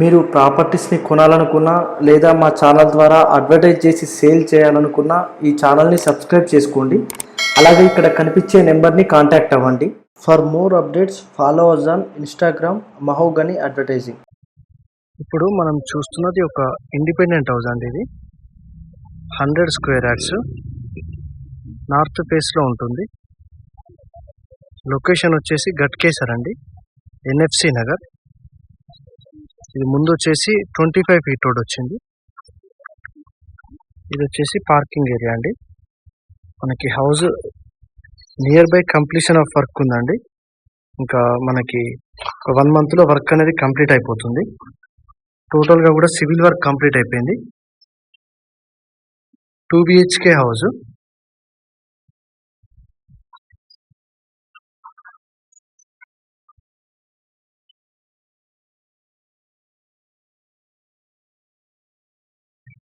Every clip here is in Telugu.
మీరు ప్రాపర్టీస్ని కొనాలనుకున్నా లేదా మా ఛానల్ ద్వారా అడ్వర్టైజ్ చేసి సేల్ చేయాలనుకున్నా ఈ ఛానల్ని సబ్స్క్రైబ్ చేసుకోండి. అలాగే ఇక్కడ కనిపించే నెంబర్ని కాంటాక్ట్ అవ్వండి. For more updates follow us on Instagram mahogany advertising. ఇప్పుడు మనం చూస్తున్నది ఒక ఇండిపెండెంట్ హౌస్ అండి ఇది. Hundred square yards. నార్త్ ఫేస్లో ఉంటుంది. లొకేషన్ వచ్చేసి గట్కేసర్ అండి. ఎన్ఎఫ్సి నగర్. ఇది ముందు వచ్చేసి ట్వంటీ ఫైవ్ ఫీట్ రోడ్ వచ్చింది. ఇది వచ్చేసి పార్కింగ్ ఏరియా అండి. మనకి house near by completion of work ఉందండి. ఇంకా మనకి ఒక వన్ మంత్లో వర్క్ అనేది కంప్లీట్ అయిపోతుంది. టోటల్గా కూడా సివిల్ వర్క్ కంప్లీట్ అయిపోయింది. Two BHK house.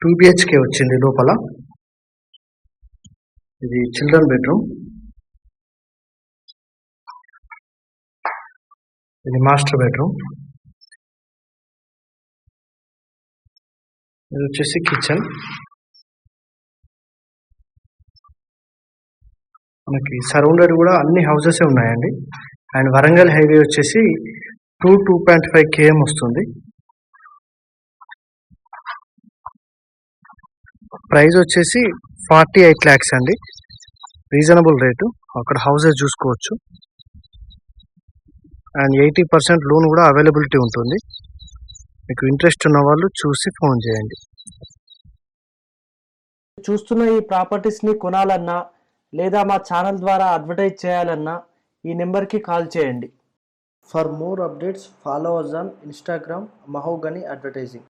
Two BHK వచ్చింది లోపల. ఇది చిల్డ్రన్ బెడ్రూమ్. ఇది మాస్టర్ బెడ్రూమ్. ఇది వచ్చేసి కిచెన్. మనకి సరౌండెడ్ కూడా అన్ని హౌసెస్ ఉన్నాయండి. అండ్ వరంగల్ హైవే వచ్చేసి two two point five KM వస్తుంది. ప్రైస్ వచ్చేసి ఫార్టీ ఎయిట్ ల్యాక్స్ అండి. Reasonable rate. అక్కడ హౌసెస్ చూసుకోవచ్చు. అండ్ ఎయిటీ పర్సెంట్ లోన్ కూడా అవైలబిలిటీ ఉంటుంది. మీకు ఇంట్రెస్ట్ ఉన్న వాళ్ళు చూసి ఫోన్ చేయండి. చూస్తున్న ఈ ప్రాపర్టీస్ని కొనాలన్నా లేదా మా ఛానల్ ద్వారా అడ్వర్టైజ్ చేయాలన్నా ఈ నెంబర్కి కాల్ చేయండి. For more updates follow us on Instagram mahogany advertising.